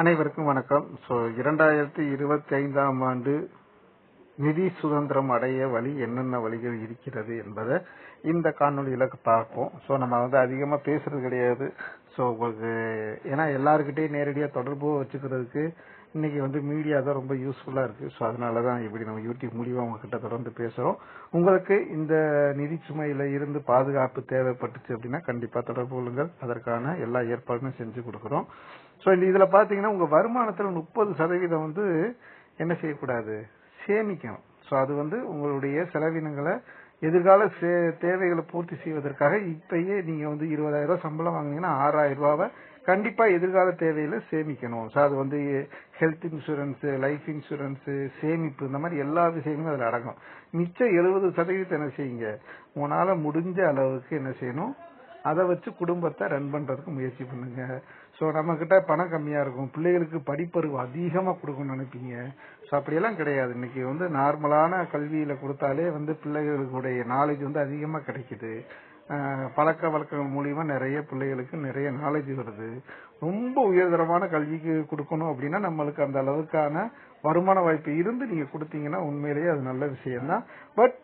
அனைவருக்கும் வணக்கம். ஸோ இரண்டாயிரத்தி இருபத்தி ஐந்தாம் ஆண்டு நிதி சுதந்திரம் அடைய வழி என்னென்ன வழிகள் இருக்கிறது என்பதை இந்த காணொலியில் பார்ப்போம். ஸோ நம்ம வந்து அதிகமா பேசுறது கிடையாது. ஸோ உங்களுக்கு ஏன்னா எல்லாருக்கிட்டையும் நேரடியாக தொடர்பு வச்சுக்கிறதுக்கு இன்னைக்கு வந்து மீடியா தான் ரொம்ப யூஸ்ஃபுல்லாக இருக்கு. ஸோ அதனால தான் இப்படி நம்ம யூடியூப் மூலியமாக உங்ககிட்ட தொடர்ந்து பேசுகிறோம் உங்களுக்கு இந்த நிதி சுமையில் இருந்து பாதுகாப்பு தேவைப்பட்டுச்சு அப்படின்னா கண்டிப்பாக தொடர்பு கொள்ளுங்கள். அதற்கான எல்லா ஏற்பாடுமே செஞ்சு கொடுக்குறோம். ஸோ இந்த இதில் பார்த்தீங்கன்னா உங்கள் வருமானத்தில் முப்பது சதவீதம் வந்து என்ன செய்யக்கூடாது? சேமிக்கணும். ஸோ அது வந்து உங்களுடைய செலவினங்களை எதிர்கால சே- தேவைகளை பூர்த்தி செய்வதற்காக இப்பயே நீங்க வந்து இருபதாயிரம் ரூபாய் சம்பளம் வாங்குனீங்கன்னா ஆறாயிரம் ரூபாவை கண்டிப்பா எதிர்கால தேவையில சேமிக்கணும். ஸோ அது வந்து ஹெல்த் இன்சூரன்ஸ் லைஃப் இன்சூரன்ஸ் சேமிப்பு இந்த மாதிரி எல்லா விஷயங்களும் அதில் அடங்கும். மிச்சம் எழுபது சதவீதம் என்ன செய்யுங்க? உங்களால முடிஞ்ச அளவுக்கு என்ன செய்யணும்? அதை வச்சு குடும்பத்தை ரன் பண்றதுக்கு முயற்சி பண்ணுங்க. ஸோ நம்ம கிட்ட பணம் கம்மியா இருக்கும். பிள்ளைகளுக்கு படிப்பறிவு அதிகமா கொடுக்கணும்னு நினைப்பீங்க. ஸோ அப்படியெல்லாம் கிடையாது. இன்னைக்கு வந்து நார்மலான கல்வியில கொடுத்தாலே வந்து பிள்ளைகளுடைய நாலேஜ் வந்து அதிகமா கிடைக்குது. பழக்க வழக்கங்கள் மூலியமா நிறைய பிள்ளைகளுக்கு நிறைய நாலேஜ் வருது. ரொம்ப உயர்தரமான கல்விக்கு கொடுக்கணும் அப்படின்னா நம்மளுக்கு அந்த அளவுக்கான வருமான வாய்ப்பு இருந்து நீங்க கொடுத்தீங்கன்னா உண்மையிலேயே அது நல்ல விஷயம்தான். பட்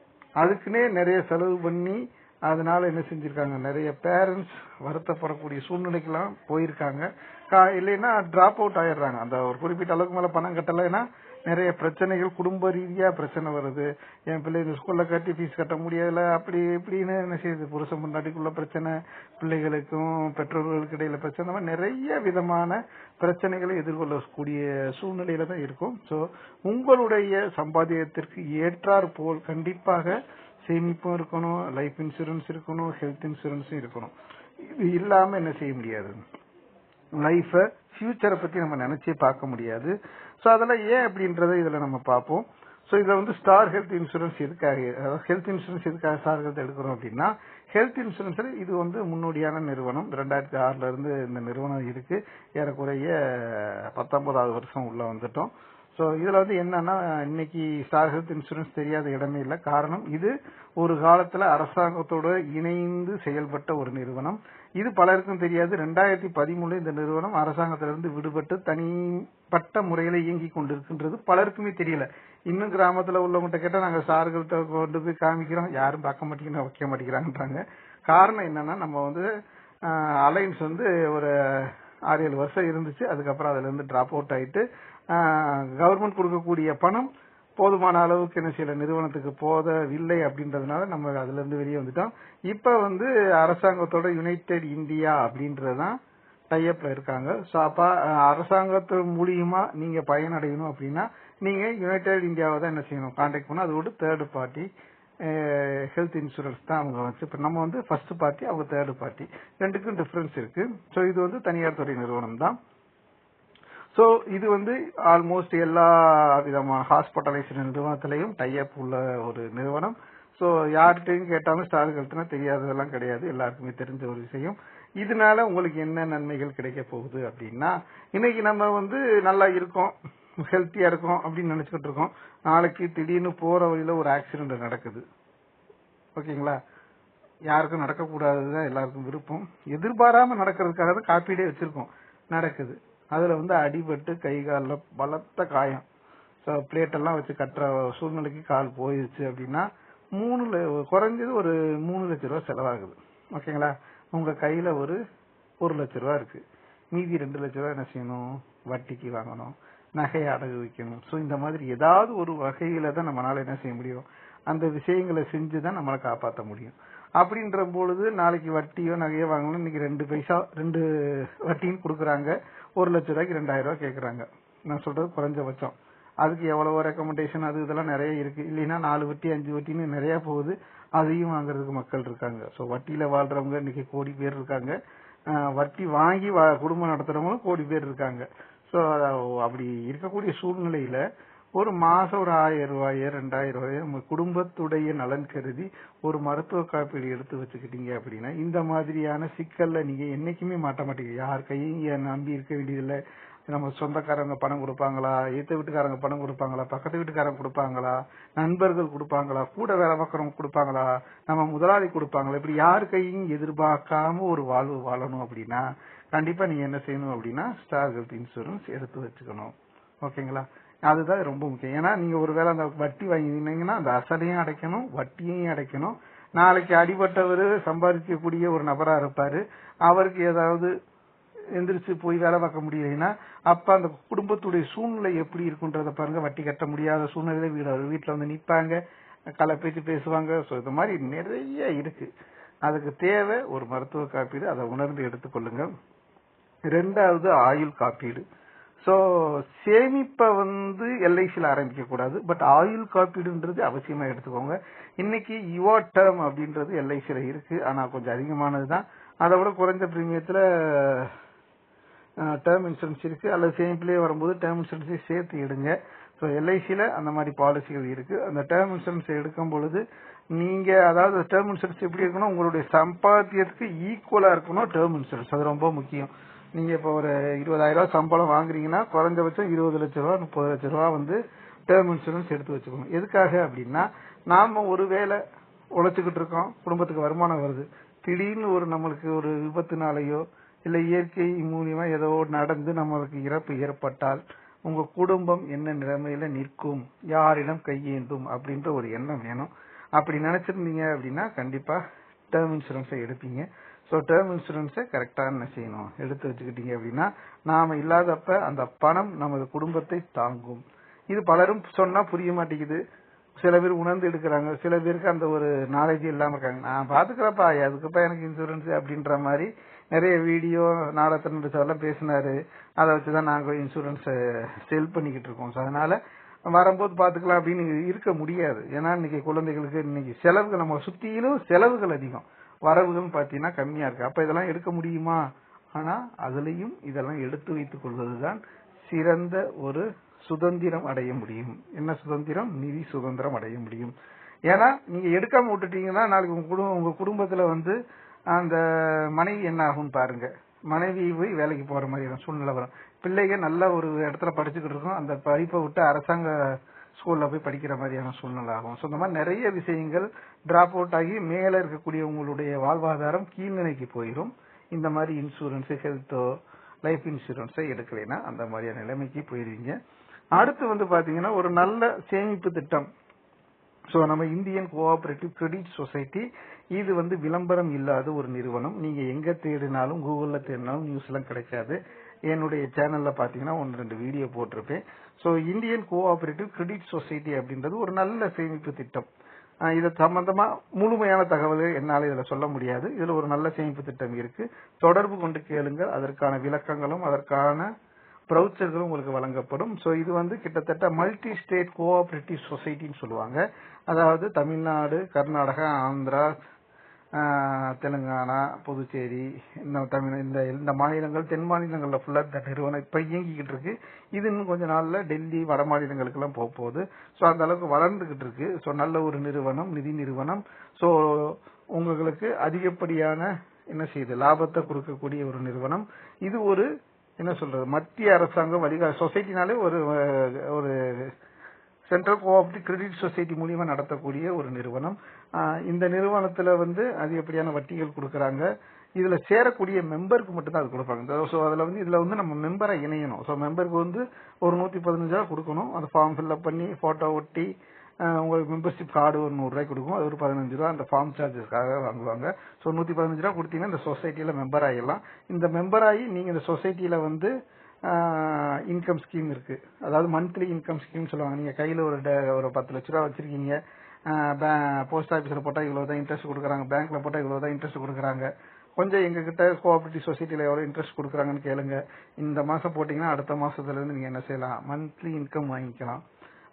அதுக்குன்னே நிறைய செலவு பண்ணி அதனால என்ன செஞ்சிருக்காங்க? நிறைய பேரண்ட்ஸ் வருத்தப்படக்கூடிய சூழ்நிலைக்கெல்லாம் போயிருக்காங்க. கா- இல்லைன்னா டிராப் அவுட் ஆயிடுறாங்க. அந்த ஒரு குறிப்பிட்ட அளவுக்கு மேல பணம் கட்டலைன்னா நிறைய பிரச்சனைகள் குடும்ப ரீதியா பிரச்சனை வருது. என் பிள்ளை இந்த ஸ்கூல்ல கட்டி ஃபீஸ் கட்ட முடியல அப்படி இப்படின்னு என்ன செய்யுது? புருஷன் முன்னாடிக்குள்ள பிரச்சனை பிள்ளைகளுக்கும் பெற்றோர்களுக்கு இடையில பிரச்சனை. மாதிரி நிறைய விதமான பிரச்சனைகளை எதிர்கொள்ளக்கூடிய சூழ்நிலையில தான் இருக்கும். ஸோ உங்களுடைய சம்பாத்தியத்திற்கு ஏற்றாற் போல் கண்டிப்பாக சேமிப்பும் இருக்கணும் லைஃப் இன்சூரன்ஸ் இருக்கணும் ஹெல்த் இன்சூரன்ஸும் இருக்கணும். இது இல்லாம என்ன செய்ய முடியாது? லைஃப ஃபியூச்சரை பத்தி நம்ம நினைச்சே பார்க்க முடியாது. ஸோ அதெல்லாம் ஏன் அப்படின்றத இதுல நம்ம பார்ப்போம். ஸோ இதில் வந்து ஸ்டார் ஹெல்த் இன்சூரன்ஸ் எதுக்காக அதாவது ஹெல்த் இன்சூரன்ஸ் எதுக்காக ஸ்டார் ஹெல்த் எடுக்கிறோம் அப்படின்னா ஹெல்த் இன்சூரன்ஸ்ல இது வந்து முன்னோடியான நிறுவனம். ரெண்டாயிரத்தி ஆறுல இருந்து இந்த நிறுவனம் இருக்கு. ஏறக்குறைய பத்தொன்பதாவது வருஷம் உள்ள வந்துட்டோம். ஸோ இதில் வந்து என்னன்னா இன்னைக்கு ஸ்டார் ஹெல்த் இன்சூரன்ஸ் தெரியாத இடமே இல்லை. காரணம் இது ஒரு காலத்தில் அரசாங்கத்தோடு இணைந்து செயல்பட்ட ஒரு நிறுவனம். இது பலருக்கும் தெரியாது. ரெண்டாயிரத்தி பதிமூணுல இந்த நிறுவனம் அரசாங்கத்திலிருந்து விடுபட்டு தனிப்பட்ட முறையில் இயங்கி கொண்டிருக்கின்றது. பலருக்குமே தெரியல. இன்னும் கிராமத்தில் உள்ளவங்ககிட்ட கேட்டால் நாங்கள் சார்கள்ட்ட கொண்டு போய் காமிக்கிறோம். யாரும் பார்க்க மாட்டேங்கிறோம் வைக்க மாட்டேங்கிறாங்கன்றாங்க. காரணம் என்னன்னா நம்ம வந்து அலைன்ஸ் வந்து ஒரு ஆறு ஏழு வருஷம் இருந்துச்சு. அதுக்கப்புறம் அதுல இருந்து டிராப் அவுட் ஆயிட்டு கவர்மெண்ட் கொடுக்கக்கூடிய பணம் போதுமான அளவுக்கு என்ன செய்யல நிறுவனத்துக்கு போதவில்லை அப்படின்றதுனால நம்ம அதுல இருந்து வெளியே வந்துட்டோம். இப்ப வந்து அரசாங்கத்தோட யுனைடெட் இந்தியா அப்படின்றதுதான் டைப்ல இருக்காங்க. ஸோ அப்ப அரசாங்கத்து மூலியமா நீங்க பயனடையணும் அப்படின்னா நீங்க யுனைடெட் இந்தியாவை தான் என்ன செய்யணும் கான்டாக்ட் பண்ணணும். அதோட தேர்டு பார்ட்டி ஹெல்த் இன்சூரன்ஸ் தான் அவங்க வச்சு. இப்ப நம்ம வந்து ஃபர்ஸ்ட் பார்ட்டி அவங்க தேர்டு பார்ட்டி ரெண்டுக்கும் டிஃபரன்ஸ் இருக்கு. ஸோ இது வந்து தனியார் துறை நிறுவனம் தான். ஸோ இது வந்து ஆல்மோஸ்ட் எல்லா விதமான ஹாஸ்பிட்டலைசேஷன் நிறுவனத்திலையும் டைப் உள்ள ஒரு நிறுவனம். ஸோ யார்கிட்டையும் கேட்டாலும் ஸ்டார் கழுத்துனா தெரியாததெல்லாம் கிடையாது. எல்லாருக்குமே தெரிஞ்ச ஒரு விஷயம். இதனால உங்களுக்கு என்ன நன்மைகள் கிடைக்க போகுது அப்படின்னா இன்னைக்கு நம்ம வந்து நல்லா இருக்கோம் ஹெல்த்தியா இருக்கோம் அப்படின்னு நினைச்சுக்கிட்டு இருக்கோம். நாளைக்கு திடீர்னு போற வழியில ஒரு ஆக்சிடென்ட் நடக்குது. ஓகேங்களா? யாருக்கும் நடக்கக்கூடாதுதான் எல்லாருக்கும் விருப்பம். எதிர்பாராம நடக்கிறதுக்காக தான் காப்பீடே வச்சிருக்கோம். நடக்குது. அதுல வந்து அடிபட்டு கை காலில் பலத்த காயம். ஸோ பிளேட்டெல்லாம் வச்சு கட்டுற சூழ்நிலைக்கு கால் போயிருச்சு அப்படின்னா மூணு ல- குறைஞ்சது ஒரு மூணு லட்ச ரூபா செலவாகுது. ஓகேங்களா உங்க கையில ஒரு ஒரு லட்ச ரூபா இருக்கு. மீதி ரெண்டு லட்ச ரூபா என்ன செய்யணும்? வட்டிக்கு வாங்கணும். நகையை அடகு வைக்கணும். ஸோ இந்த மாதிரி ஏதாவது ஒரு வகையில தான் நம்மளால என்ன செய்ய முடியும்? அந்த விஷயங்களை செஞ்சு தான் நம்மளை காப்பாற்ற முடியும். அப்படின்ற பொழுது நாளைக்கு வட்டியோ நகையோ வாங்கணும் இன்னைக்கு ரெண்டு பைசா ரெண்டு வட்டின்னு கொடுக்குறாங்க. ஒரு லட்ச ரூபாய்க்கு ரெண்டாயிரம் ரூபாய் கேட்கறாங்க நான் சொல்றது குறைஞ்சபட்சம். அதுக்கு எவ்வளவோ ரெக்கமெண்டேஷன் அது இதெல்லாம் நிறைய இருக்கு. இல்லைன்னா நாலு வட்டி அஞ்சு வட்டின்னு நிறைய போகுது. அதையும் வாங்குறதுக்கு மக்கள் இருக்காங்க. ஸோ வட்டியில வாழ்றவங்க இன்னைக்கு கோடி பேர் இருக்காங்க. வட்டி வாங்கி குடும்பம் நடத்துறவங்களும் கோடி பேர் இருக்காங்க. ஸோ அப்படி இருக்கக்கூடிய சூழ்நிலையில ஒரு மாதம் ஒரு ஆயிரம் ரூபாயோ ரெண்டாயிரம் ரூபாயோ நம்ம குடும்பத்துடைய நலன் கருதி ஒரு மருத்துவ காப்பீடு எடுத்து வச்சுக்கிட்டீங்க அப்படின்னா இந்த மாதிரியான சிக்கல்ல நீங்க என்னைக்குமே மாட்ட மாட்டீங்க. யார் கையும் நம்பி இருக்க வேண்டியதில்லை. நம்ம சொந்தக்காரங்க பணம் கொடுப்பாங்களா? ஏத்த வீட்டுக்காரங்க பணம் கொடுப்பாங்களா? பக்கத்து வீட்டுக்காரங்க கொடுப்பாங்களா? நண்பர்கள் கொடுப்பாங்களா? கூட வேலை பார்க்கறவங்க கொடுப்பாங்களா? நம்ம முதலாளி கொடுப்பாங்களா? இப்படி யார் கையும் எதிர்பார்க்காம ஒரு வாழ்வு வாழணும் அப்படின்னா கண்டிப்பா நீங்க என்ன செய்யணும் அப்படின்னா ஸ்டார் ஹெல்த் இன்சூரன்ஸ் எடுத்து வச்சுக்கணும். ஓகேங்களா? அதுதான் ரொம்ப முக்கியம். ஏன்னா நீங்க ஒருவேளை அந்த வட்டி வாங்கினீங்கன்னா அந்த அசலையும் அடைக்கணும் வட்டியையும் அடைக்கணும். நாளைக்கு அடிபட்டவர் சம்பாதிக்கக்கூடிய ஒரு நபரா இருப்பாரு. அவருக்கு ஏதாவது எந்திரிச்சு போய் வேலை பார்க்க முடியலைன்னா அப்ப அந்த குடும்பத்துடைய சூழ்நிலை எப்படி இருக்குன்றத பாருங்க. வட்டி கட்ட முடியாத சூழ்நிலையில வீடு வீட்டுல வந்து நிப்பாங்க. களை பேச்சு பேசுவாங்க. ஸோ இது மாதிரி நிறைய இருக்கு. அதுக்கு தேவை ஒரு மருத்துவ காப்பீடு. அதை உணர்ந்து எடுத்துக்கொள்ளுங்க. ரெண்டாவது ஆயுள் காப்பீடு. ஸோ சேமிப்பை வந்து எல்ஐசியில் ஆரம்பிக்க கூடாது பட் ஆயுள் காப்பீடுன்றது அவசியமாக எடுத்துக்கோங்க. இன்னைக்கு யுவா டேர்ம் அப்படின்றது எல்ஐசியில் இருக்கு ஆனால் கொஞ்சம் அதிகமானது தான் அதை விட குறைஞ்ச பிரீமியத்தில் டேர்ம் இன்சூரன்ஸ் இருக்கு அல்லது சேமிப்பிலே வரும்போது டேர்ம் இன்சூரன்ஸை சேர்த்து எடுங்க ஸோ எல்ஐசியில் அந்த மாதிரி பாலிசிகள் இருக்கு. அந்த டேர்ம் இன்சூரன்ஸ் எடுக்கும் பொழுது நீங்க அதாவது டேர்ம் இன்சூரன்ஸ் எப்படி இருக்கணும்? உங்களுடைய சம்பாத்தியத்துக்கு ஈக்குவலா இருக்கணும் டேர்ம் இன்சூரன்ஸ் அது ரொம்ப முக்கியம். நீங்க இப்போ ஒரு இருபதாயிரம் ரூபாய் சம்பளம் வாங்குறீங்கன்னா குறைஞ்சபட்சம் இருபது லட்ச ரூபா முப்பது லட்ச ரூபா வந்து டேர்ம் இன்சூரன்ஸ் எடுத்து வச்சுக்கணும். எதுக்காக அப்படின்னா நாம ஒரு வேலை உழைச்சுக்கிட்டு இருக்கோம் குடும்பத்துக்கு வருமானம் வருது. திடீர்னு ஒரு நம்மளுக்கு ஒரு விபத்துனாலேயோ இல்ல இயற்கை மூலியமா ஏதோ நடந்து நம்மளுக்கு இறப்பு ஏற்பட்டால் உங்க குடும்பம் என்ன நிலைமையில நிற்கும் யாரிடம் கையேந்தும் அப்படின்ற ஒரு எண்ணம் வேணும். அப்படி நினைச்சிருந்தீங்க அப்படின்னா கண்டிப்பா டேர்ம் இன்சூரன்ஸை எடுப்பீங்க. ஸோ டேர்ம் இன்சூரன்ஸை கரெக்டாக என்ன செய்யணும்? எடுத்து வச்சுக்கிட்டீங்க அப்படின்னா நாம் இல்லாதப்ப அந்த பணம் நமது குடும்பத்தை தாங்கும். இது பலரும் சொன்னா புரிய மாட்டேங்குது. சில பேர் உணர்ந்து எடுக்கிறாங்க. சில பேருக்கு அந்த ஒரு நாலேஜ் இல்லாம இருக்காங்க. நான் பாத்துக்கிறப்பா அதுக்குப்பா எனக்கு இன்சூரன்ஸ் அப்படின்ற மாதிரி நிறைய வீடியோ நாடகத்தின் சார்லாம் பேசினாரு. அதை வச்சுதான் நாங்க இன்சூரன்ஸ் செல் பண்ணிக்கிட்டு இருக்கோம். ஸோ அதனால வரும்போது பாத்துக்கலாம் அப்படின்னு இருக்க முடியாது. ஏன்னா இன்னைக்கு குழந்தைகளுக்கு இன்னைக்கு செலவுகள் நம்ம சுத்தியிலும் செலவுகள் அதிகம். வரவுகள் பார்த்தீங்கன்னா கம்மியா இருக்கு. அப்ப இதெல்லாம் எடுக்க முடியுமா? ஆனா அதுலயும் இதெல்லாம் எடுத்து வைத்துக் கொள்வதுதான் சிறந்த ஒரு சுதந்திரம் அடைய முடியும். என்ன சுதந்திரம்? நிதி சுதந்திரம் அடைய முடியும். ஏன்னா நீங்க எடுக்காம விட்டுட்டீங்கன்னா நாளைக்கு உங்க குடும்பம் உங்க குடும்பத்துல வந்து அந்த மனைவி என்ன ஆகும் பாருங்க. மனைவி போய் வேலைக்கு போற மாதிரியான சூழ்நிலை வரும். பிள்ளைங்க நல்ல ஒரு இடத்துல படிச்சுக்கிட்டு இருக்கும். அந்த படிப்பை விட்டு அரசாங்க ஸ்கூல்ல போய் படிக்கிற மாதிரியான சூழ்நிலை ஆகும் ஸோ இந்த மாதிரி நிறைய விஷயங்கள் டிராப் அவுட் ஆகி மேல இருக்கக்கூடிய உங்களுடைய வாழ்வாதாரம் கீழ்நிலைக்கு போயிடும் இந்த மாதிரி இன்சூரன்ஸ் ஹெல்த்தோ லைஃப் இன்சூரன்ஸை எடுக்கலைன்னா அந்த மாதிரியான நிலைமைக்கு போயிருவீங்க. அடுத்து வந்து பாத்தீங்கன்னா ஒரு நல்ல சேமிப்பு திட்டம். ஸோ நம்ம இந்தியன் கோஆபரேட்டிவ் கிரெடிட் சொசைட்டி இது வந்து விளம்பரம் இல்லாத ஒரு நிறுவனம். நீங்க எங்க தேடினாலும் கூகுள்ல தேடினாலும் நியூஸ் எல்லாம் கிடைக்காது. என்னுடைய சேனல்ல பாத்தீங்கன்னா ஒன்று ரெண்டு வீடியோ போட்டிருப்பேன். So Indian cooperative credit society அப்படின்றது ஒரு நல்ல சேமிப்பு திட்டம். இது சம்பந்தமா முழுமையான தகவல் என்னால் இதுல சொல்ல முடியாது. இதுல ஒரு நல்ல சேமிப்பு திட்டம் இருக்கு. தொடர்பு கொண்டு கேளுங்கள். அதற்கான விளக்கங்களும் அதற்கான ப்ரௌச்சர்களும் உங்களுக்கு வழங்கப்படும். ஸோ இது வந்து கிட்டத்தட்ட மல்டி ஸ்டேட் கோஆபரேட்டிவ் சொசைட்டின்னு சொல்லுவாங்க. அதாவது தமிழ்நாடு கர்நாடகா ஆந்திரா தெலுங்கானா புதுச்சேரி இந்த தமிழ் இந்த இந்த மாநிலங்கள் தென் மாநிலங்களில் ஃபுல்லாக இந்த நிறுவனம் இப்போ இயங்கிக்கிட்டு இருக்கு. இது இன்னும் கொஞ்ச நாளில் டெல்லி வட மாநிலங்களுக்கெல்லாம் போக போகுது. ஸோ அந்த அளவுக்கு வளர்ந்துக்கிட்டு இருக்கு. ஸோ நல்ல ஒரு நிறுவனம் நிதி நிறுவனம். ஸோ உங்களுக்கு அதிகப்படியான என்ன செய்யுது? லாபத்தை கொடுக்கக்கூடிய ஒரு நிறுவனம். இது ஒரு என்ன சொல்றது? மத்திய அரசாங்கம் வழிகா சொசைட்டினாலே ஒரு ஒரு சென்ட்ரல் கோஆபரேட்டிவ் கிரெடிட் சொசைட்டி மூலியமா நடத்தக்கூடிய ஒரு நிறுவனம். இந்த நிறுவனத்துல வந்து அதிகப்படியான வட்டிகள் கொடுக்கறாங்க? இதுல சேரக்கூடிய மெம்பருக்கு மட்டும்தான் அது கொடுப்பாங்க. ஸோ அதுல வந்து இதுல வந்து நம்ம மெம்பரை இணையணும். ஸோ மெம்பருக்கு வந்து ஒரு நூத்தி பதினஞ்சு ரூபா கொடுக்கணும். அந்த ஃபார்ம் ஃபில்அப் பண்ணி போட்டோ ஒட்டி உங்களுக்கு மெம்பர்ஷிப் கார்டு ஒரு நூறு ரூபாய் கொடுக்கும். அது ஒரு பதினஞ்சு ரூபா அந்த ஃபார்ம் சார்ஜஸ்க்காக வாங்குவாங்க. ஸோ நூத்தி பதினஞ்சு ரூபா கொடுத்தீங்கன்னா இந்த சொசைட்டியில் மெம்பர் ஆகிடலாம் இந்த மெம்பர் ஆகி நீங்க இந்த சொசைட்டியில் வந்து இன்கம் ஸ்கீம் இருக்கு. அதாவது மந்த்லி இன்கம் ஸ்கீம் சொல்லுவாங்க. நீங்க கையில ஒரு ட- ஒரு பத்து லட்ச ரூபா வச்சிருக்கீங்க. போஸ்ட் ஆபீஸ்ல போட்டா இவ்வளவு தான் இன்ட்ரெஸ்ட் கொடுக்குறாங்க. பேங்க்ல போட்டா இவ்வளவு தான் இன்ட்ரெஸ்ட் கொடுக்குறாங்க. கொஞ்சம் எங்க கிட்ட கோஆபரேட்டிவ் சொசைட்டில எவ்வளவு இன்ட்ரெஸ்ட் கொடுக்குறாங்கன்னு கேளுங்க. இந்த மாசம் போட்டீங்கன்னா அடுத்த மாசத்துல இருந்து நீங்க என்ன செய்யலாம்? மந்த்லி இன்கம் வாங்கிக்கலாம்.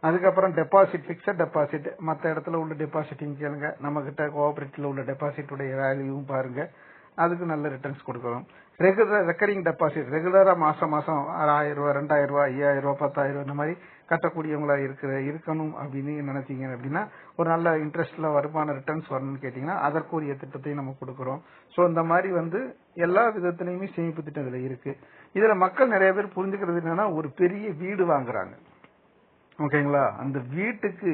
அதுக்கப்புறம் டெபாசிட் பிக்சட் டெபாசிட் மற்ற இடத்துல உள்ள டெபாசிட்டையும் கேளுங்க. நம்ம கிட்ட கோஆபரேட்டிவ்ல உள்ள டெபாசிட்டுடைய வேல்யூவும் பாருங்க. அதுக்கு நல்ல ரிட்டர்ன்ஸ் கொடுக்கணும். ரெகுலர் ரெக்கரிங் டெபாசிட் ரெகுலரா மாசம் மாசம் ஆயிரம் ரூபாய் ரெண்டாயிரம் ரூபாய் ஐயாயிரம் ரூபாய் பத்தாயிரம் ரூபாய் இந்த மாதிரி கட்டக்கூடியவங்களா இருக்கிற இருக்கணும் அப்படின்னு நினைச்சீங்க அப்படின்னா ஒரு நல்ல இன்ட்ரெஸ்ட்ல வருமான ரிட்டர்ன்ஸ் வரணும்னு கேட்டீங்கன்னா அதற்குரிய திட்டத்தையும் நம்ம கொடுக்குறோம். ஸோ இந்த மாதிரி வந்து எல்லா விதத்திலையுமே சேமிப்பு திட்டம் இதுல இருக்கு. இதுல மக்கள் நிறைய பேர் புரிஞ்சுக்கிறது என்னன்னா ஒரு பெரிய வீடு வாங்குறாங்க. ஓகேங்களா அந்த வீட்டுக்கு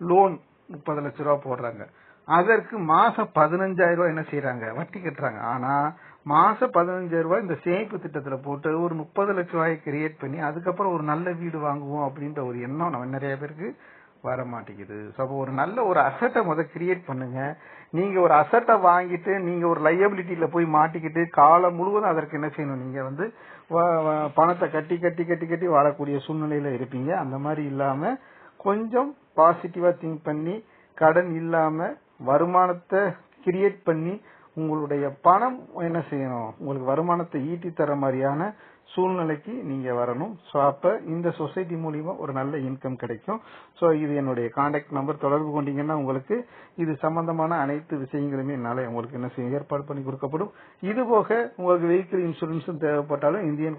லோன் முப்பது லட்ச ரூபா போடுறாங்க. அதற்கு மாசம் பதினஞ்சாயிரம் ரூபாய் என்ன செய்யறாங்க வட்டி கட்டுறாங்க. ஆனா மாசம் பதினஞ்சாயிரம் ரூபாய் இந்த சேமிப்பு திட்டத்துல போட்டு ஒரு முப்பது லட்சம் ரூபாயை கிரியேட் பண்ணி அதுக்கப்புறம் ஒரு நல்ல வீடு வாங்குவோம் அப்படின்ற ஒரு எண்ணம் நம்ம நிறைய பேருக்கு வர மாட்டேங்குது ஸோ ஒரு நல்ல ஒரு அசட்டை முத கிரியேட் பண்ணுங்க. நீங்க ஒரு அசட்டை வாங்கிட்டு நீங்க ஒரு லையபிலிட்டியில போய் மாட்டிக்கிட்டு காலம் முழுவதும் அதற்கு என்ன செய்யணும்? நீங்க வந்து வ- பணத்தை கட்டி கட்டி கட்டி கட்டி வாழக்கூடிய சூழ்நிலையில இருப்பீங்க. அந்த மாதிரி இல்லாம கொஞ்சம் பாசிட்டிவா திங்க் பண்ணி கடன் இல்லாம வருமானத்தை கிரியேட் பண்ணி உங்களுடைய பணம் என்ன செய்யணும்? உங்களுக்கு வருமானத்தை ஈட்டி தர மாதிரியான சூழ்நிலைக்கு நீங்க வரணும். ஸோ அப்ப இந்த சொசைட்டி மூலியமா ஒரு நல்ல இன்கம் கிடைக்கும். ஸோ இது என்னுடைய கான்டாக்ட் நம்பர் தொடர்பு கொண்டீங்கன்னா உங்களுக்கு இது சம்பந்தமான அனைத்து விஷயங்களுமே என்னால உங்களுக்கு என்ன செய்ய ஏற்பாடு பண்ணி கொடுக்கப்படும். இது போக உங்களுக்கு வெஹிக்கிள் இன்சூரன்ஸும் தேவைப்பட்டாலும் இந்தியன்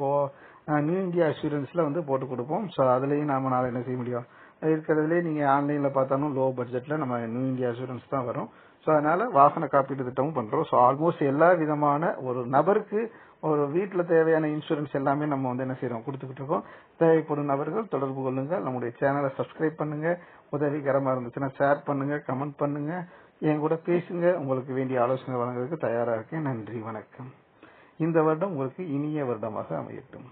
நியூ இந்தியா இன்சூரன்ஸ்ல வந்து போட்டு கொடுப்போம். ஸோ அதுலயும் நாம நாளை என்ன செய்ய முடியும்? இருக்கிறதுலே நீங்க ஆன்லைன்ல பார்த்தாலும் லோ பட்ஜெட்ல நம்ம நியூ இந்தியா அசூரன்ஸ் தான் வரும். ஸோ அதனால வாகன காப்பீடு திட்டமும் பண்றோம். ஸோ ஆல்மோஸ்ட் எல்லா விதமான ஒரு நபருக்கு ஒரு வீட்டில் தேவையான இன்சூரன்ஸ் எல்லாமே நம்ம வந்து என்ன செய்யறோம் கொடுத்துக்கிட்டு இருக்கோம். தேவைப்படும் நபர்கள் தொடர்பு கொள்ளுங்கள் நம்முடைய சேனலை சப்ஸ்கிரைப் பண்ணுங்க. உதவிகரமாக இருந்துச்சுன்னா ஷேர் பண்ணுங்க கமெண்ட் பண்ணுங்க. என் கூட பேசுங்க. உங்களுக்கு வேண்டிய ஆலோசனை வழங்குறதுக்கு தயாராக இருக்கேன். நன்றி வணக்கம். இந்த வருடம் உங்களுக்கு இனிய வருடமாக அமையட்டும்.